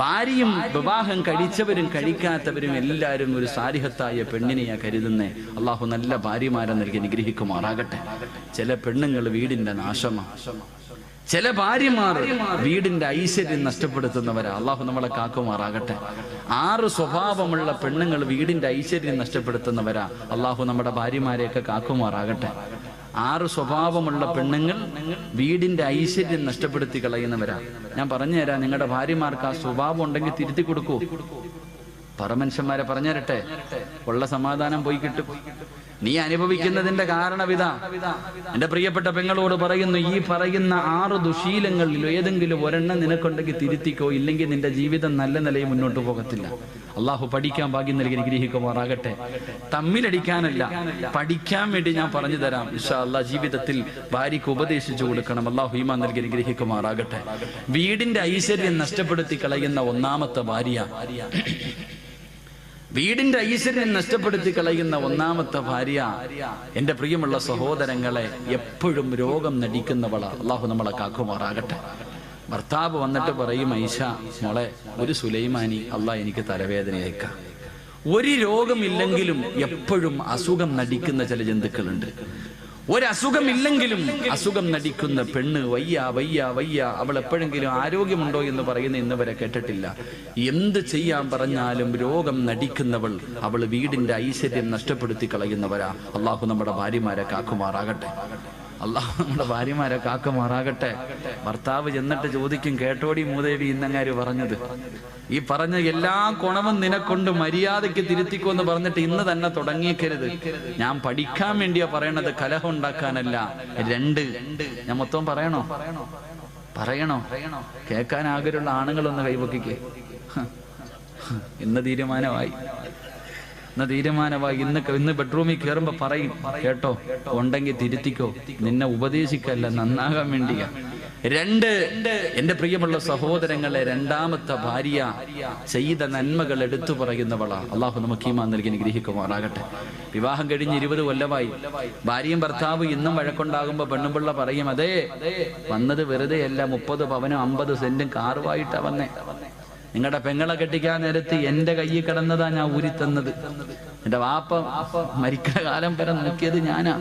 ഭാര്യയും വിവാഹം കഴിച്ചവരും കഴിക്കാത്തവരും എല്ലാവരും ഒരു സാരിഹത്തായ പെണ്ണിനെയാ കരുതുന്നേ. അള്ളാഹു നല്ല ഭാര്യമാരെ നൽകി നിഗ്രഹിക്കുമാറാകട്ടെ ചില പെണ്ണുങ്ങൾ വീടിന്റെ നാശമാണ് ചില ഭാര്യമാർ വീടിന്റെ ഐശ്വര്യം നഷ്ടപ്പെടുത്തുന്നവരാ. അള്ളാഹു നമ്മളെ കാക്കുമാറാകട്ടെ. ആറ് സ്വഭാവമുള്ള പെണ്ണുങ്ങൾ വീടിന്റെ ഐശ്വര്യം നഷ്ടപ്പെടുത്തുന്നവരാ. അള്ളാഹു നമ്മുടെ ഭാര്യമാരെയൊക്കെ കാക്കുമാറാകട്ടെ. ആറ് സ്വഭാവമുള്ള പെണ്ണുങ്ങൾ വീടിന്റെ ഐശ്വര്യം നഷ്ടപ്പെടുത്തി കളയുന്നവരാ. ഞാൻ പറഞ്ഞുതരാം നിങ്ങളുടെ ഭാര്യമാർക്ക് ആ സ്വഭാവം ഉണ്ടെങ്കിൽ തിരുത്തി കൊടുക്കൂ. പറമനുഷ്യന്മാരെ പറഞ്ഞു തരട്ടെ ഉള്ള സമാധാനം പോയി കിട്ടും. നീ അനുഭവിക്കുന്നതിന്റെ കാരണവിതാ. എന്റെ പ്രിയപ്പെട്ട പെങ്ങളോട് പറയുന്നു ഈ പറയുന്ന ആറ് ദുശീലങ്ങളിൽ ഏതെങ്കിലും ഒരെണ്ണം നിനക്കുണ്ടെങ്കിൽ തിരുത്തിക്കോ ഇല്ലെങ്കിൽ നിന്റെ ജീവിതം നല്ല നിലയിൽ മുന്നോട്ട് പോകത്തില്ല. അള്ളാഹു പഠിക്കാൻ ഭാഗ്യം നൽകി അനുഗ്രഹിക്കുമാറാകട്ടെ. തമ്മിലടിക്കാനല്ല പഠിക്കാൻ വേണ്ടി ഞാൻ പറഞ്ഞു തരാം. ഇഷാ അല്ലാ ജീവിതത്തിൽ ഭാര്യയ്ക്ക് ഉപദേശിച്ചു കൊടുക്കണം. അള്ളാഹു ഈമാൻ നൽകി അനുഗ്രഹിക്കുമാറാകട്ടെ. വീടിന്റെ ഐശ്വര്യം നഷ്ടപ്പെടുത്തി കളയുന്ന ഒന്നാമത്തെ ഭാര്യ. വീടിന്റെ ഐശ്വര്യം നഷ്ടപ്പെടുത്തി കളയുന്ന ഒന്നാമത്തെ ഭാര്യ എന്റെ പ്രിയമുള്ള സഹോദരങ്ങളെ എപ്പോഴും രോഗം നടിക്കുന്നവള. അള്ളാഹു നമ്മളെ കാക്കുമാറാകട്ടെ. ഭർത്താവ് വന്നിട്ട് പറയും ഐഷ മോളെ ഒരു സുലൈമാനി അള്ളാഹ് എനിക്ക് തലവേദനയേക്കാം. ഒരു രോഗമില്ലെങ്കിലും എപ്പോഴും അസുഖം നടിക്കുന്ന ചില ജന്തുക്കളുണ്ട്. ഒരസുഖമില്ലെങ്കിലും അസുഖം നടിക്കുന്ന പെണ്ണ് വയ്യ വയ്യ വയ്യ. അവൾ എപ്പോഴെങ്കിലും ആരോഗ്യമുണ്ടോ എന്ന് പറയുന്ന ഇന്ന് വരെ കേട്ടിട്ടില്ല. എന്ത് ചെയ്യാൻ പറഞ്ഞാലും രോഗം നടിക്കുന്നവൾ അവൾ വീടിന്റെ ഐശ്വര്യം നഷ്ടപ്പെടുത്തി കളയുന്നവരാ. അള്ളാഹു നമ്മുടെ ഭാര്യമാരെ കാക്കുമാറാകട്ടെ. അള്ളാഹു നമ്മുടെ ഭാര്യമാരെ കാക്കുമാറാകട്ടെ. ഭർത്താവ് ചെന്നിട്ട് ചോദിക്കും കേട്ടോടി മൂദേവി? ഇന്നങ്ങാര് പറഞ്ഞത്. ഈ പറഞ്ഞ എല്ലാ കുണവും നിനക്കൊണ്ട് മര്യാദയ്ക്ക് തിരുത്തിക്കോ എന്ന് പറഞ്ഞിട്ട് ഇന്ന് തന്നെ തുടങ്ങിയേക്കരുത്. ഞാൻ പഠിക്കാൻ വേണ്ടിയാ പറയണത് കലഹം ഉണ്ടാക്കാനല്ല. രണ്ട്. ഞാൻ മൊത്തം പറയണോ? പറയണോ? കേൾക്കാൻ ആഗ്രഹമുള്ള ആണുങ്ങളൊന്ന് കൈവക്കിക്കേ ഇന്ന് തീരുമാനമായി. ഇന്ന് തീരുമാനമായി ഇന്ന് ഇന്ന് ബെഡ്റൂമിൽ കയറുമ്പോ പറയും കേട്ടോ ഉണ്ടെങ്കിൽ തിരുത്തിക്കോ. നിന്നെ ഉപദേശിക്കല്ല നന്നാകാൻ വേണ്ടിയാ. രണ്ട് എന്റെ പ്രിയമുള്ള സഹോദരങ്ങളെ രണ്ടാമത്തെ ഭാര്യ ചെയ്ത നന്മകൾ എടുത്തു പറയുന്നവളാ. അള്ളാഹു നമുക്ക് ഈമാൻ നൽകി അനുഗ്രഹിക്കുമാറാകട്ടെ. വിവാഹം കഴിഞ്ഞ് ഇരുപത് കൊല്ലമായി. ഭാര്യയും ഭർത്താവ് ഇന്നും വഴക്കുണ്ടാകുമ്പോ പെണ്ണുപിള്ള പറയും അതെ വന്നത് വെറുതെ അല്ല മുപ്പത് പവനും അമ്പത് സെന്റും കാറുമായിട്ടാ വന്നേ. നിങ്ങളുടെ പെങ്ങളെ കെട്ടിക്കാൻ നേരത്ത് എന്റെ കയ്യിൽ കിടന്നതാ ഞാൻ ഊരിത്തന്നത്. എന്റെ വാപ്പ മരിക്കുന്ന കാലം വരെ നോക്കിയത് ഞാനാ.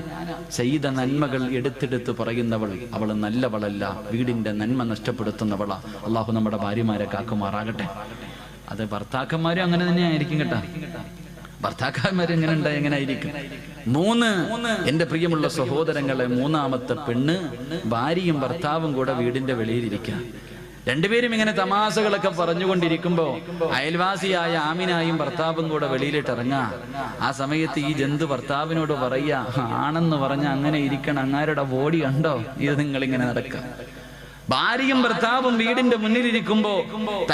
ചെയ്ത നന്മകൾ എടുത്തെടുത്ത് പറയുന്നവൾ അവൾ നല്ലവളല്ല വീടിന്റെ നന്മ നഷ്ടപ്പെടുത്തുന്നവളാ. അള്ളാഹു നമ്മുടെ ഭാര്യമാരെ കാക്കുമാറാകട്ടെ. അത് ഭർത്താക്കന്മാരും അങ്ങനെ തന്നെ ആയിരിക്കും കേട്ടാ. ഭർത്താക്കന്മാർ എങ്ങനെ ഉണ്ടായി എങ്ങനെ ആയിരിക്കും? മൂന്ന് എന്റെ പ്രിയമുള്ള സഹോദരങ്ങളെ മൂന്നാമത്തെ പെണ്ണ് ഭാര്യയും ഭർത്താവും കൂടെ വീടിന്റെ വെളിയിലിരിക്കുക രണ്ടുപേരും ഇങ്ങനെ തമാശകളൊക്കെ പറഞ്ഞുകൊണ്ടിരിക്കുമ്പോ അയൽവാസിയായ ആമിനായും ഭർത്താവും കൂടെ വെളിയിലിട്ട് ഇറങ്ങാ. ആ സമയത്ത് ഈ ജന്തു ഭർത്താവിനോട് പറയുക ആണെന്ന് പറഞ്ഞ അങ്ങനെ ഇരിക്കണം അങ്ങാരുടെ ബോഡി കണ്ടോ? ഇത് നിങ്ങളിങ്ങനെ നടക്കുക ഭാര്യയും ഭർത്താവും വീടിന്റെ മുന്നിലിരിക്കുമ്പോ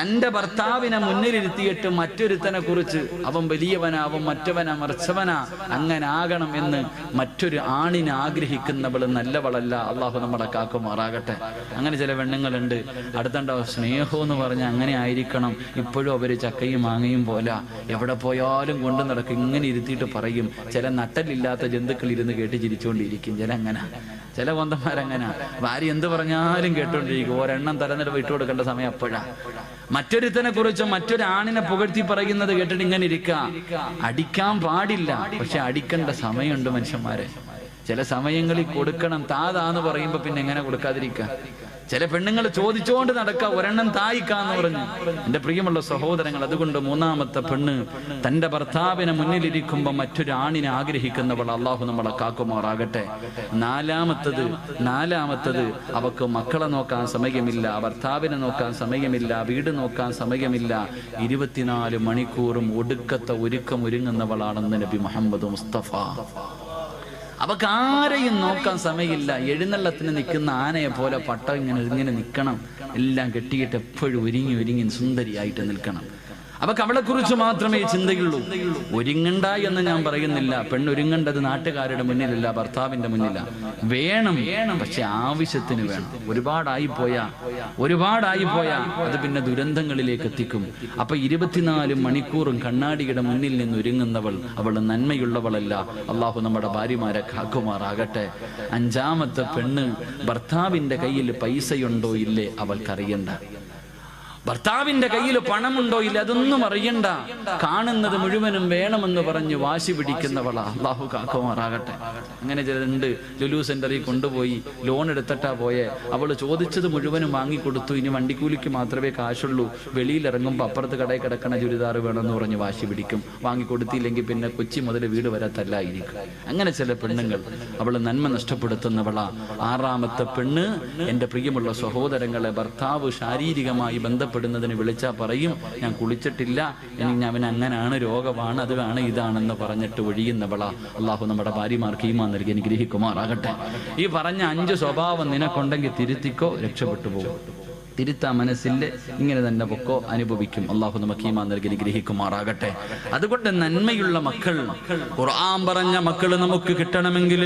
തന്റെ ഭർത്താവിനെ മുന്നിലിരുത്തിയിട്ട് മറ്റൊരുത്തനെ കുറിച്ച് അവൻ വലിയവനാ അവൻ മറ്റവനാ മറിച്ചവനാ അങ്ങനെ ആകണം എന്ന് മറ്റൊരു ആണിനെ ആഗ്രഹിക്കുന്നവൾ നല്ലവളല്ല. അള്ളാഹു നമ്മളെ കാക്കുമാറാകട്ടെ. അങ്ങനെ ചില പെണ്ണുങ്ങളുണ്ട്. അടുത്തണ്ടോ? സ്നേഹം എന്ന് പറഞ്ഞ അങ്ങനെ ആയിരിക്കണം. ഇപ്പോഴും അവർ ചക്കയും മാങ്ങയും പോലെ. എവിടെ പോയാലും കൊണ്ടു നടക്കും. ഇങ്ങനെ ഇരുത്തിയിട്ട് പറയും. ചില നട്ടലില്ലാത്ത ജന്തുക്കൾ ഇരുന്ന് കേട്ട് ചിരിച്ചുകൊണ്ടിരിക്കും ചില അങ്ങനെ ചില കൊന്തന്മാരങ്ങനെ ഭാര്യ എന്ത് പറഞ്ഞാലും കേട്ടോണ്ടിരിക്കും ഒരെണ്ണം തലനില വിട്ടു കൊടുക്കേണ്ട സമയം അപ്പോഴാ. മറ്റൊരുത്തനെ കുറിച്ച് മറ്റൊരാണിനെ പുകഴ്ത്തി പറയുന്നത് കേട്ടിട്ട് ഇങ്ങനെ ഇരിക്ക. അടിക്കാൻ പാടില്ല. പക്ഷെ അടിക്കേണ്ട സമയമുണ്ട് മനുഷ്യന്മാരെ. ചില സമയങ്ങളിൽ കൊടുക്കണം താതാന്ന് പറയുമ്പോ പിന്നെ എങ്ങനെ കൊടുക്കാതിരിക്കുക ചില പെണ്ണുങ്ങൾ ചോദിച്ചുകൊണ്ട് നടക്ക ഒരെണ്ണം തായിക്കാന്ന് പറഞ്ഞു. എന്റെ പ്രിയമുള്ള സഹോദരങ്ങൾ അതുകൊണ്ട് മൂന്നാമത്തെ പെണ്ണ് തന്റെ ഭർത്താവിനെ മുന്നിലിരിക്കുമ്പോ മറ്റൊരു ആണിനെ ആഗ്രഹിക്കുന്നവൾ അള്ളാഹു നമ്മളെ കാക്കുമാറാകട്ടെ. നാലാമത്തത് നാലാമത്തത് അവക്ക് മക്കളെ നോക്കാൻ സമയമില്ല ഭർത്താവിനെ നോക്കാൻ സമയമില്ല വീട് നോക്കാൻ സമയമില്ല. ഇരുപത്തിനാല് മണിക്കൂറും ഒടുക്കത്തെ ഒരുക്കം ഒരുങ്ങുന്നവളാണെന്ന് നബി മുഹമ്മദ് മുസ്തഫ. അവക്ക് ആരെയും നോക്കാൻ സമയമില്ല. എഴുന്നള്ളത്തിന് നിൽക്കുന്ന ആനയെ പോലെ പട്ടം ഇങ്ങനെ ഇങ്ങനെ നിൽക്കണം. എല്ലാം കെട്ടിയിട്ട് എപ്പോഴും ഒരുങ്ങി ഒരുങ്ങി സുന്ദരിയായിട്ട് നിൽക്കണം. അവക്ക് അവളെ കുറിച്ച് മാത്രമേ ചിന്തയുള്ളൂ. ഒരുങ്ങണ്ട എന്ന് ഞാൻ പറയുന്നില്ല. പെണ്ണൊരുങ്ങേണ്ടത് നാട്ടുകാരുടെ മുന്നിലല്ല ഭർത്താവിന്റെ മുന്നില. വേണം പക്ഷെ ആവശ്യത്തിന് വേണം. ഒരുപാടായി പോയാ ഒരുപാടായി പോയാ അത് പിന്നെ ദുരന്തങ്ങളിലേക്ക് എത്തിക്കും. അപ്പൊ ഇരുപത്തിനാല് മണിക്കൂറും കണ്ണാടിയുടെ മുന്നിൽ നിന്ന് ഒരുങ്ങുന്നവൾ അവൾ നന്മയുള്ളവളല്ല. അള്ളാഹു നമ്മുടെ ഭാര്യമാരെ കാക്കുമാറാകട്ടെ. അഞ്ചാമത്തെ പെണ്ണ് ഭർത്താവിന്റെ കയ്യിൽ പൈസയുണ്ടോ ഇല്ലേ അവൾക്കറിയണ്ട. ഭർത്താവിന്റെ കയ്യിൽ പണമുണ്ടോ ഇല്ല? അതൊന്നും അറിയണ്ട. കാണുന്നത് മുഴുവനും വേണമെന്ന് പറഞ്ഞ് വാശി പിടിക്കുന്നവളാ. അള്ളാഹു കാക്കുമാറാകട്ടെ. അങ്ങനെ ചിലരുണ്ട് ലുലു സെന്ററിൽ കൊണ്ടുപോയി ലോൺ എടുത്തിട്ടാ പോയെ. അവൾ ചോദിച്ചത് മുഴുവനും വാങ്ങിക്കൊടുത്തു. ഇനി വണ്ടിക്കൂലിക്ക് മാത്രമേ കാശുള്ളൂ. വെളിയിൽ ഇറങ്ങുമ്പോൾ അപ്പുറത്ത് കടയിൽ കിടക്കണ ചുരിദാർ വേണമെന്ന് പറഞ്ഞ് വാശി പിടിക്കും. വാങ്ങിക്കൊടുത്തില്ലെങ്കിൽ പിന്നെ കൊച്ചി മുതൽ വീട് വരെ തല്ലായിരിക്കും. അങ്ങനെ ചില പെണ്ണുങ്ങൾ അവൾ നന്മ നഷ്ടപ്പെടുത്തുന്നവളാ. ആറാമത്തെ പെണ്ണ് എന്റെ പ്രിയമുള്ള സഹോദരങ്ങളെ ഭർത്താവ് ശാരീരികമായി ബന്ധപ്പെടുന്നതിന് വിളിച്ചാൽ പറയും ഞാൻ കുളിച്ചിട്ടില്ല എനിക്ക് അവൻ അങ്ങനെയാണ് രോഗമാണ് അതാണ് ഇതാണെന്ന് പറഞ്ഞിട്ട് ഒഴിയുന്നവള. അള്ളാഹു നമ്മുടെ ഭാര്യമാർക്ക് ഈമാ നൽകി അനുഗ്രഹിക്കുമാറാകട്ടെ. ഈ പറഞ്ഞ അഞ്ച് സ്വഭാവം നിനക്കുണ്ടെങ്കിൽ തിരുത്തിക്കോ രക്ഷപ്പെട്ടു പോകും. തിരുത്താ മനസ്സിൽ ഇങ്ങനെ തന്നെ പൊക്കോ അനുഭവിക്കും. അള്ളാഹു നമുക്ക് ഈമാ നൽകി അനുഗ്രഹിക്കുമാറാകട്ടെ. അതുകൊണ്ട് നന്മയുള്ള മക്കൾ ഖുർആൻ പറഞ്ഞ മക്കൾ നമുക്ക് കിട്ടണമെങ്കിൽ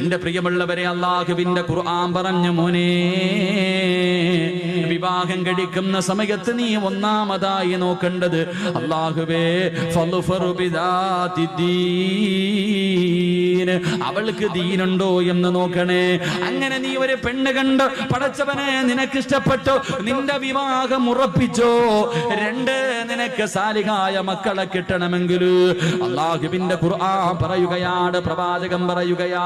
എന്റെ പ്രിയമുള്ളവരെ അള്ളാഹുവിന്റെ ഖുർആൻ പറഞ്ഞ മോനെ വിവാഹം കഴിക്കുന്ന സമയത്ത് നീ ഒന്നാമതായി നോക്കേണ്ടത് അള്ളാഹുവേ. അവൾക്ക് ദീനുണ്ടോ എന്ന് നോക്കണേ. അങ്ങനെ നീ ഒരു പെണ്ണ് കണ്ട് പടച്ചവനെ നിനക്ക് ഇഷ്ടപ്പെട്ടോ നിന്റെ വിവാഹം ഉറപ്പിച്ചോ? രണ്ട് നിനക്ക് സാലികായ മക്കളെ കിട്ടണമെങ്കിൽ അള്ളാഹുബിന്റെ ഖുർആൻ പറയുകയാണ് പ്രവാചകം പറയുകയാ.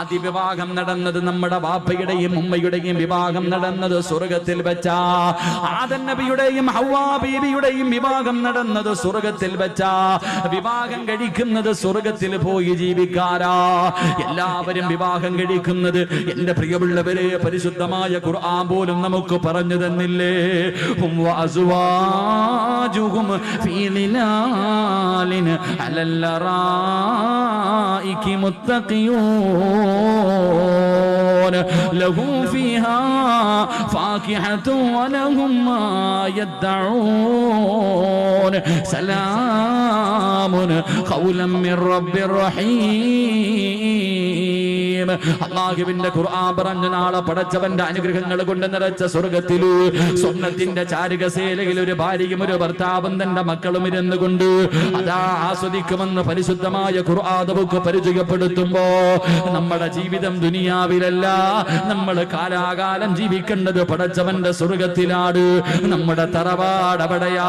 ആദ്യ വിവാഹം നടന്നത് നമ്മുടെ ബാപ്പയുടെയും ഉമ്മയുടെയും വിവാഹം നടന്നത് സ്വർഗത്തിൽ വെച്ചാ. ആദൻ നബിയുടെയും ഹവാ ബീബിയുടെയും വിവാഹം നടന്നത് സ്വർഗത്തിൽ വെച്ചാ. വിവാഹം കഴിക്കുന്നത് സ്വർഗത്തിൽ പോയി ജീവിക്കാരാ. എല്ലാവരും വിവാഹം കഴിക്കുന്നത് എന്റെ പ്രിയമുള്ളവരെ പരിശുദ്ധമായ ഖുർആൻ പോലും നമുക്ക് പറഞ്ഞു തന്നില്ലേ ഹും വഅസ്വാജുഹും ഫീ ളിലാലിൻ അലൽ അറായികി മുത്തഖിയൂൻ ലഹും ഫീഹാ ഫാകിഹത്തു വലഹും റഹീം അള്ളാഹുവിന്റെ ഖുർആൻ പറഞ്ഞ നാളെ പടച്ചവന്റെ അനുഗ്രഹങ്ങൾ കൊണ്ട് നിറച്ച സ്വർഗത്തിൽ സ്വർണത്തിന്റെ ചാരുകസേലയിൽ ഒരു ഭാര്യയും ഒരു ഭർത്താവും തന്റെ മക്കളും ഇരുന്നു കൊണ്ട് അതാ ആസ്വദിക്കുമെന്ന് പരിശുദ്ധമായ ഖുർആൻ നമുക്ക് പരിചയപ്പെടുത്തുമ്പോ നമ്മുടെ ജീവിതം ദുനിയാവിലല്ല. നമ്മൾ കാലാകാലം ജീവിക്കേണ്ടത് പടച്ചവന്റെ സ്വർഗത്തിലാണ് നമ്മുടെ തറവാട് അവിടെയാ.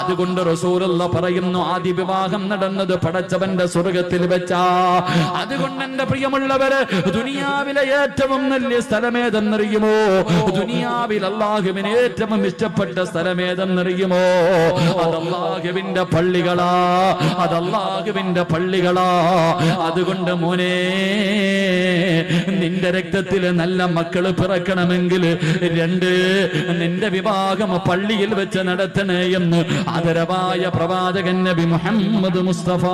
അതുകൊണ്ട് റസൂലുള്ള പറയുന്നു ആദ്യ വിവാഹം നടന്നത് പടച്ചവന്റെ സ്വർഗത്തിൽ വെച്ചാ. അതുകൊണ്ട് എന്റെ പ്രിയമുള്ളവര് ദുനിയാവിലെ ഏറ്റവും നല്ല സ്ഥലമേതെന്നറിയുമോ? ദുനിയാവിൽ അള്ളാഹുവിന് ഏറ്റവും ഇഷ്ടപ്പെട്ട സ്ഥലമേതെന്നറിയുമോ? അതല്ലാഹുവിന്റെ പള്ളികളാ അതല്ലാഹുവിന്റെ പള്ളികളാ. അതുകൊണ്ട് മോനെ നിന്റെ രക്തത്തിൽ നല്ല മക്കൾ പിറക്കണമെങ്കിൽ രണ്ട് നിന്റെ വിവാഹം പള്ളിയിൽ വെച്ച് നടത്തണേ എന്ന് ആദരവായ പ്രവാചകൻ നബി മുഹമ്മദ് മുസ്തഫ.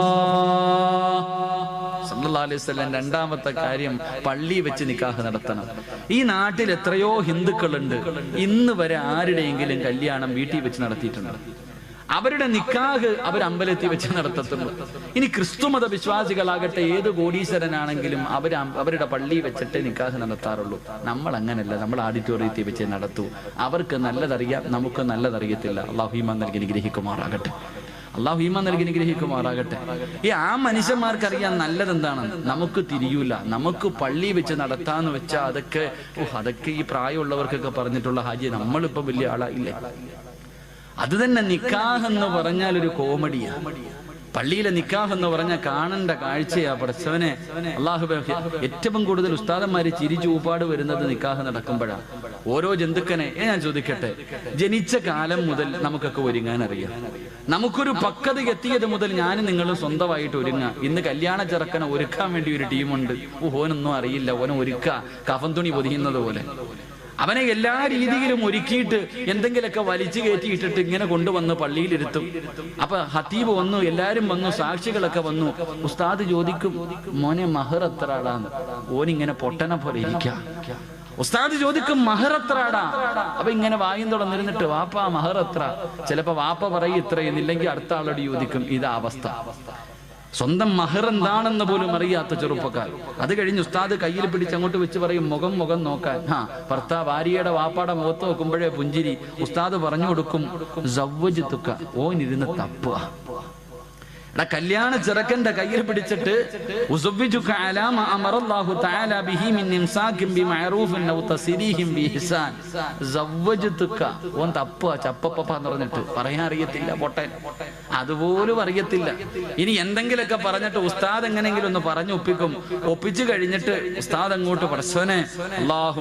അലൈഹി സ്വലം രണ്ടാമത്തെ കാര്യം പള്ളി വെച്ച് നിക്കാഹ് നടത്തണം. ഈ നാട്ടിൽ എത്രയോ ഹിന്ദുക്കളുണ്ട്. ഇന്ന് വരെ ആരുടെയെങ്കിലും കല്യാണം വീട്ടിൽ വെച്ച് നടത്തിയിട്ടുണ്ട്. അവരുടെ നിക്കാഹ് അവർ അമ്പലത്തിൽ വെച്ച് നടത്തത്തുള്ളൂ. ഇനി ക്രിസ്തുമത വിശ്വാസികളാകട്ടെ ഏത് കോടീശ്വരനാണെങ്കിലും അവർ അവരുടെ പള്ളി വെച്ചിട്ട് നിക്കാഹ് നടത്താറുള്ളൂ. നമ്മൾ അങ്ങനല്ല. നമ്മൾ ഓഡിറ്റോറിയത്തിൽ വെച്ച് നടത്തൂ. അവർക്ക് നല്ലതറിയാം നമുക്ക് നല്ലതറിയത്തില്ല. അള്ളാഹു ഈമാൻ നൽകി അനുഗ്രഹിക്കുമാറാകട്ടെ. അള്ളാഹു ഈമാൻ നൽകി അനുഗ്രഹിക്കുമാറാകട്ടെ. ഈ ആ മനുഷ്യന്മാർക്കറിയാൻ നല്ലത് എന്താണ് നമുക്ക് തിരിയൂല. നമുക്ക് പള്ളി വെച്ച് നടത്താന്ന് വെച്ചാൽ അതൊക്കെ ഓ അതൊക്കെ ഈ പ്രായമുള്ളവർക്കൊക്കെ പറഞ്ഞിട്ടുള്ള ഹാജി നമ്മളിപ്പോ വലിയ ആളായില്ലേ? അത് തന്നെ നിക്കാഹ് എന്ന് പറഞ്ഞാൽ ഒരു കോമഡിയാ. പള്ളിയിലെ നിക്കാഹ് എന്ന് പറഞ്ഞ കാണേണ്ട കാഴ്ചയാ പഠിച്ചവനെ. അള്ളാഹു ഏറ്റവും കൂടുതൽ ഉസ്താദന്മാര് ചിരി ചൂപ്പാട് വരുന്നത് നിക്കാഹ് നടക്കുമ്പോഴാണ് ഓരോ ജന്തുക്കനെ ഞാൻ ചോദിക്കട്ടെ ജനിച്ച കാലം മുതൽ നമുക്കൊക്കെ ഒരുങ്ങാൻ അറിയാം. നമുക്കൊരു പക്വത എത്തിയത് മുതൽ ഞാൻ നിങ്ങൾ സ്വന്തമായിട്ട് ഒരുങ്ങാം. ഇന്ന് കല്യാണ ചെറുക്കനെ ഒരുക്കാൻ വേണ്ടി ഒരു ടീമുണ്ട്. ഓനൊന്നും അറിയില്ല ഓനെ ഒരുക്ക. കഫൻ തുണി പൊതിയുന്നത് പോലെ. അവനെ എല്ലാ രീതിയിലും ഒരുക്കിയിട്ട് എന്തെങ്കിലുമൊക്കെ വലിച്ചു കയറ്റിയിട്ടിട്ട് ഇങ്ങനെ കൊണ്ടുവന്ന് പള്ളിയിലിരുത്തും. അപ്പൊ ഹത്തീബ് വന്നു എല്ലാരും വന്നു സാക്ഷികളൊക്കെ വന്നു. ഉസ്താദ് ചോദിക്കും മോനെ മഹർ എത്ര ആളാന്ന് ഓനിങ്ങനെ പൊട്ടനെ പോലെ ഇരിക്കാം. ഉസ്താദ് ചോദിക്കും മഹർ എത്ര ആടാ അപ്പൊ ഇങ്ങനെ വായും തുറന്നിരുന്നിട്ട് വാപ്പ മഹർ എത്ര? ചിലപ്പോ വാപ്പ പറയും ഇത്രയെന്നില്ലെങ്കിൽ അടുത്ത ആളോട് ചോദിക്കും ഇതാ അവസ്ഥ. സ്വന്തം മഹർ എന്താണെന്ന് പോലും അറിയാത്ത ചെറുപ്പക്കാർ. അത് കഴിഞ്ഞ് ഉസ്താദ് കയ്യിൽ പിടിച്ച് അങ്ങോട്ട് വെച്ച് പറയും മുഖം മുഖം നോക്കാൻ. ആ ഭർത്താവ് ഭാര്യയുടെ വാപ്പാടെ മുഖത്ത് നോക്കുമ്പോഴേ പുഞ്ചിരി. ഉസ്താദ് പറഞ്ഞു കൊടുക്കും തുക്ക ഓനിരുന്ന് തപ്പുക. എടാ കല്യാണ ചെറുക്കന്റെ കയ്യിൽ പിടിച്ചിട്ട് എന്ന് പറഞ്ഞിട്ട്. പറയാൻ അറിയത്തില്ല പൊട്ടൻ. അതുപോലും അറിയത്തില്ല. ഇനി എന്തെങ്കിലുമൊക്കെ പറഞ്ഞിട്ട് ഉസ്താദ് എങ്ങനെങ്കിലും ഒന്ന് പറഞ്ഞു ഒപ്പിക്കും. ഒപ്പിച്ചു കഴിഞ്ഞിട്ട് ഉസ്താദ് അങ്ങോട്ട് അല്ലാഹു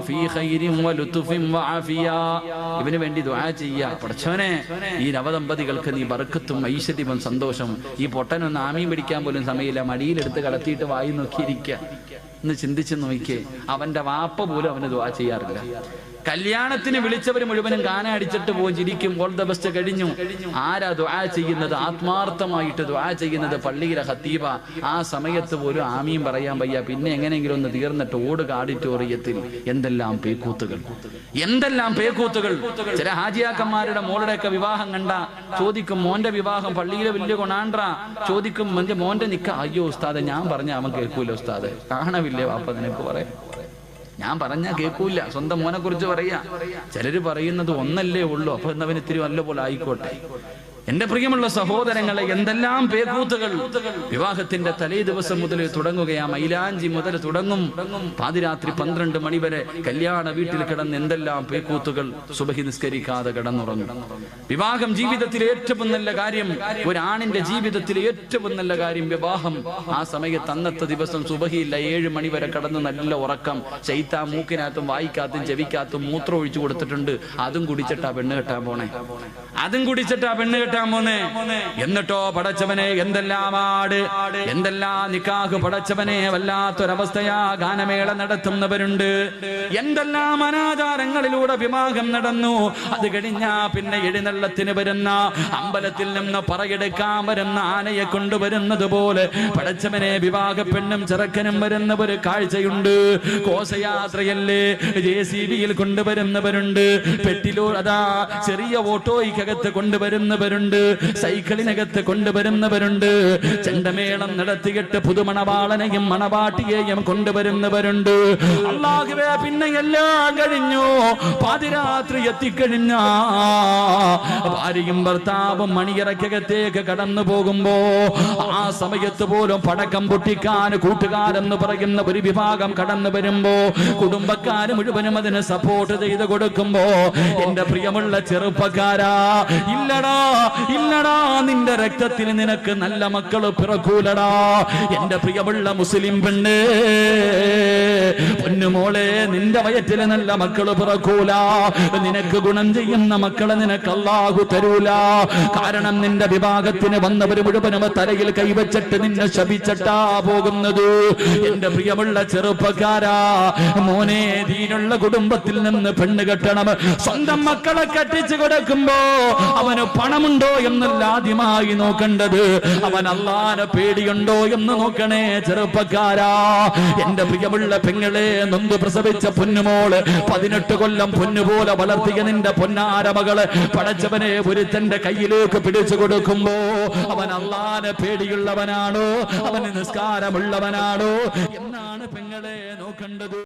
ഫീ ഇവന് വേണ്ടി ദുആ ചെയ്യാ. പടച്ചവനെ ഈ നവദമ്പതികൾക്ക് നീ ബർക്കത്തും ഐശ്വര്യവും സന്തോഷം ഈ പൊട്ടനൊന്ന് ആമീൻ പിടിക്കാൻ പോലും സമയമില്ല. മടിയിലെടുത്ത് കടത്തിയിട്ട് വായി നോക്കിയിരിക്കുക എന്ന് ചിന്തിച്ച് നോക്കിയേ. അവന്റെ വാപ്പ പോലും അവന് ദുആ ചെയ്യാറില്ല. കല്യാണത്തിന് വിളിച്ചവർ മുഴുവനും ഗാന അടിച്ചിട്ട് പോകും ചിരിക്കും ഓൾ ദ ബെസ്റ്റ് കഴിഞ്ഞു. ആരാ ദുആ ചെയ്യുന്നത്? ആത്മാർത്ഥമായിട്ട് ദുആ ചെയ്യുന്നത് പള്ളിയിലെ ഹത്തീബ ആ സമയത്ത് പോലും ആമീൻ പറയാൻ വയ്യ. പിന്നെ എങ്ങനെയെങ്കിലും ഒന്ന് തീർന്നിട്ട് ഓടുക ആഡിറ്റോറിയത്തിൽ എന്തെല്ലാം പേക്കൂത്തുകൾ? എന്തെല്ലാം പേക്കൂത്തുകൾ? ചില ഹാജിയാക്കന്മാരുടെ മോളുടെയൊക്കെ വിവാഹം കണ്ട ചോദിക്കും മോന്റെ വിവാഹം പള്ളിയിലെ വലിയ കൊണാണ്ട്ര? ചോദിക്കും മോന്റെ നിക്ക. അയ്യോ ഉസ്താദെ ഞാൻ പറഞ്ഞ അവൻ കേൾക്കൂല ഉസ്താദെ. കാണവില്ലേ വാപ്പ നിനക്ക് പറയാം. ഞാൻ പറഞ്ഞാൽ കേൾക്കൂല സ്വന്തം മോനെ കുറിച്ച് പറയാ. ചിലര് പറയുന്നത് ഒന്നല്ലേ ഉള്ളൂ. അപ്പൊ എന്നവന് ഇത്തിരി നല്ല പോലെ ആയിക്കോട്ടെ. എന്റെ പ്രിയമുള്ള സഹോദരങ്ങളെ എന്തെല്ലാം പേക്കൂത്തുകൾ. വിവാഹത്തിന്റെ തലേ ദിവസം മുതൽ തുടങ്ങുകയാ. മൈലാഞ്ചി മുതൽ തുടങ്ങും. പാതിരാത്രി പന്ത്രണ്ട് മണി വരെ കല്യാണ വീട്ടിൽ കിടന്ന് എന്തെല്ലാം പേക്കൂത്തുകൾ സുബഹി നിസ്കരിക്കാതെ കിടന്നുറങ്ങും. വിവാഹം ജീവിതത്തിലെ ഏറ്റവും നല്ല കാര്യം ഒരാണിന്റെ ജീവിതത്തിലെ ഏറ്റവും നല്ല കാര്യം വിവാഹം. ആ സമയത്ത് അന്നത്തെ ദിവസം സുബഹിയില്ല ഏഴ് മണി വരെ കടന്ന് നല്ല ഉറക്കം. ചൈത്താ മൂക്കിനകത്തും വായിക്കാത്തും ചെവിക്കാത്തും മൂത്രം ഒഴിച്ചു കൊടുത്തിട്ടുണ്ട്. അതും കുടിച്ചിട്ടാ പെണ്ണ് കെട്ടാൻ പോണേ. അതും കുടിച്ചിട്ടാ പെണ്ണ് പോന്നേ എന്നിട്ടോ പടച്ചവനെ എന്തെല്ലാം ആട് എന്തെല്ലാം നിക്കാഹ് പടച്ചവനെ വല്ലാത്തൊരവസ്ഥയാ ഗാനമേള നടത്തുന്നവരുണ്ട്. എന്തെല്ലാം അനാചാരങ്ങളിലൂടെ വിവാഹം നടന്നു. അത് കഴിഞ്ഞാ പിന്നെ എഴുന്നള്ളത്തിന് വരുന്ന അമ്പലത്തിൽ നിന്ന് പറയെടുക്കാൻ വരുന്ന ആനയെ കൊണ്ടുവരുന്നത് പോലെ പടച്ചവനെ വിവാഹ പെണ്ണും ചെറുക്കനും വരുന്ന ഒരു കാഴ്ചയുണ്ട്. കോശയാത്രയല്ലേ ജെ സി ബിയിൽ കൊണ്ടുവരുന്നവരുണ്ട്. പെട്ടിലോ അതാ ചെറിയ ഓട്ടോയ്ക്കകത്ത് കൊണ്ടുവരുന്നവരുണ്ട്. സൈക്കിളിനകത്ത് കൊണ്ടുവരുന്നവരുണ്ട്. ചെണ്ടമേളം നടത്തിയിട്ട് പുതുമണവാളനെയും മണവാട്ടിയെയും കൊണ്ടുവരുന്നവരുണ്ട്. അള്ളാഹുവേ പിന്നെ എല്ലാം കഴിഞ്ഞു. പാതിരാത്രി എത്തിക്കഴിഞ്ഞ ഭാര്യയും ഭർത്താവും മണിയറക്കകത്തേക്ക് കടന്നു പോകുമ്പോ ആ സമയത്ത് പോലും പടക്കം പൊട്ടിക്കാൻ കൂട്ടുകാരെന്ന് പറയുന്ന ഒരു വിഭാഗം കടന്നു വരുമ്പോ കുടുംബക്കാര് മുഴുവനും അതിന് സപ്പോർട്ട് ചെയ്ത് കൊടുക്കുമ്പോ എന്റെ പ്രിയമുള്ള ചെറുപ്പക്കാരാ ഇല്ലടാ ഇല്ലടാ നിന്റെ രക്തത്തിൽ നിനക്ക് നല്ല മക്കൾ പിറക്കൂലടാ. എന്റെ പ്രിയമുള്ള മുസ്ലിം പെണ്ണ് പൊന്നുമോളെ നിന്റെ വയറ്റിൽ നല്ല മക്കൾ പിറക്കൂല. നിനക്ക് ഗുണം ചെയ്യുന്ന മക്കളെ നിനക്ക് അല്ലാഹു തരൂല. കാരണം നിന്റെ വിഭാഗത്തിന് വന്നവർ മുഴുവനും തലയിൽ കൈവച്ചിട്ട് നിന്നെ ശപിച്ചിട്ടാ പോകുന്നത്. എന്റെ പ്രിയമുള്ള ചെറുപ്പക്കാരാ മോനെ ദീനുള്ള കുടുംബത്തിൽ നിന്ന് പെണ്ണ് കെട്ടണം. സ്വന്തം മക്കളെ കെട്ടിച്ചു കൊടുക്കുമ്പോ അവന് പണമുണ്ടോ എന്നല്ല ആദ്യമായി നോക്കേണ്ടത്. അവൻ അള്ളാനെ പേടിയുണ്ടോ എന്ന് നോക്കണേ ചെറുപ്പക്കാരാ. എന്റെ പ്രിയമുള്ള പെങ്ങളെ നൊന്ത് പ്രസവിച്ച പൊന്നുമോൾ പതിനെട്ട് കൊല്ലം പൊന്നുപോലെ വളർത്തിയ നിന്റെ പൊന്നാര മകൾ പടച്ചവനെ ഒരുത്തന്റെ കയ്യിലേക്ക് പിടിച്ചു കൊടുക്കുമ്പോ അവൻ അള്ളാനെ പേടിയുള്ളവനാണോ? അവന് നിസ്കാരമുള്ളവനാണോ? എന്നാണ് പെങ്ങളെ നോക്കേണ്ടത്.